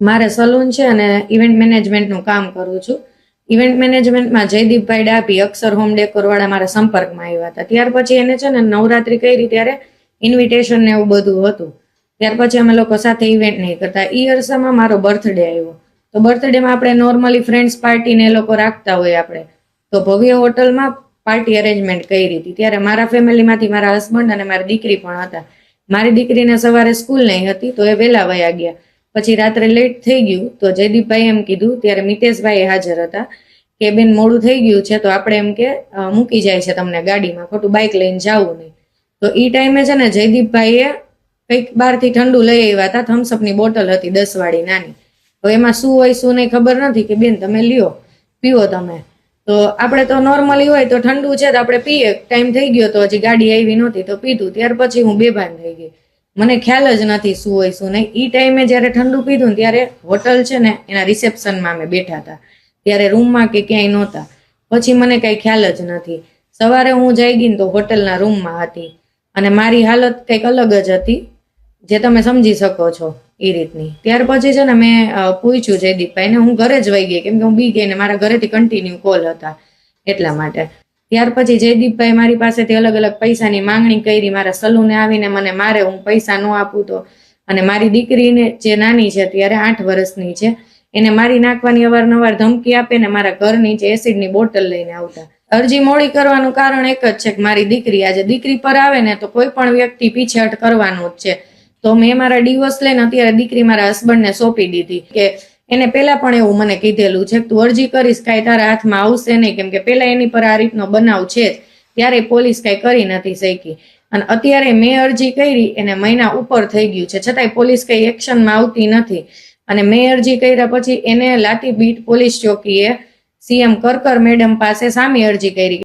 મારે સલૂન છે અને ઇવેન્ટ મેનેજમેન્ટનું કામ કરું છું. ઇવેન્ટ મેનેજમેન્ટમાં જયદીપભાઈ ડાભી, અક્ષર હોમ ડેકોરવાળા મારા સંપર્કમાં આવ્યા હતા. ત્યાર પછી એને છે ને નવરાત્રી કરી ત્યારે ઇન્વિટેશન ને એવું બધું હતું. ત્યાર પછી અમે લોકો સાથે ઇવેન્ટ નહીં કરતા. ઈ અરસામાં મારો બર્થડે આવ્યો. તો બર્થડેમાં આપણે નોર્મલી ફ્રેન્ડ્સ પાર્ટી ને એ લોકો રાખતા હોય આપણે. તો ભવ્ય હોટલમાં પાર્ટી અરેન્જમેન્ટ કરી હતી. ત્યારે મારા ફેમિલીમાંથી મારા હસબન્ડ અને મારી દીકરી પણ હતા. મારી દીકરીને સવારે સ્કૂલ નહીં હતી, તો એ વહેલા વયા ગયા. પછી રાત્રે લેટ થઈ ગયું તો જયદીપભાઈ એમ કીધું, ત્યારે મિતેશભાઈ હાજર હતા કે બેન મોડું થઈ ગયું છે તો આપણે એમ કે મૂકી જાય છે તમને ગાડીમાં, ખોટું બાઇક લઈને જવું નહીં. તો એ ટાઈમે છે ને જયદીપભાઈએ કંઈક બહારથી ઠંડુ લઈ આવ્યા હતા થમ્સઅપની બોટલ હતી દસ વાળી નાની. તો એમાં શું હોય, શું નહીં ખબર નથી કે બેન તમે લ્યો પીવો તમે. તો આપણે તો નોર્મલી હોય તો ઠંડુ છે તો આપણે પીએ. ટાઈમ થઈ ગયો તો હજી ગાડી આવી નહોતી તો પીધું. ત્યાર પછી હું બેભાન થઈ ગઈ. મને ખ્યાલ જ નથી શું હોય, શું નહીં. એ ટાઈમે જ્યારે ઠંડુ પીધું ત્યારે હોટલ છે ને, એના રિસેપ્શનમાં અમે બેઠા હતા. ત્યારે રૂમમાં કે ક્યાંય નહોતા. પછી મને કઈ ખ્યાલ જ નથી. સવારે હું જઈ ગઈ ને તો હોટલના રૂમમાં હતી. અને મારી હાલત કંઈક અલગ જ હતી, જે તમે સમજી શકો છો એ રીતની. ત્યાર પછી છે ને મેં પૂછ્યું જયદીપભાઈને. હું ઘરે જ વહી ગઈ, કેમ કે હું બી ગઈ ને મારા ઘરેથી કન્ટિન્યુ કોલ હતા એટલા માટે. ત્યાર પછી જયદીપભાઈ મારી પાસેથી અલગ અલગ પૈસાની માંગણી કરી, મારા સલૂને આવીને મને મારે હું પૈસા ન આપું તો. અને મારી દીકરીને જે નાની છે ત્યારે આઠ વર્ષની છે, એને મારી નાખવાની અવારનવાર ધમકી આપે ને મારા ઘર નીચે એસિડની બોટલ લઈને આવતા. અરજી મોડી કરવાનું કારણ એક જ છે કે મારી દીકરી આજે દીકરી પર આવે ને તો કોઈ પણ વ્યક્તિ પીછેહટ કરવાનું જ છે. તો મેં મારા ડિવોર્સ લઈને અત્યારે દીકરી મારા હસબન્ડને સોંપી દીધી કે એને પહેલા પણ એવું મને કીધેલું છે તું અરજી કરીશ કાંઈ તારા હાથમાં આવશે નહીં. કેમ કે પહેલા એની પર આ રીતનો બનાવ છે જ. ત્યારે પોલીસ કાંઈ કરી નથી શકી. અને અત્યારે મેં અરજી કરી એને મહિના ઉપર થઈ ગયું છે. છતાંય પોલીસ કઈ એક્શનમાં આવતી નથી. અને મેં અરજી કર્યા પછી એને લાતી બીટ પોલીસ ચોકીએ સીએમ કરકર મેડમ પાસે સામી અરજી કરી.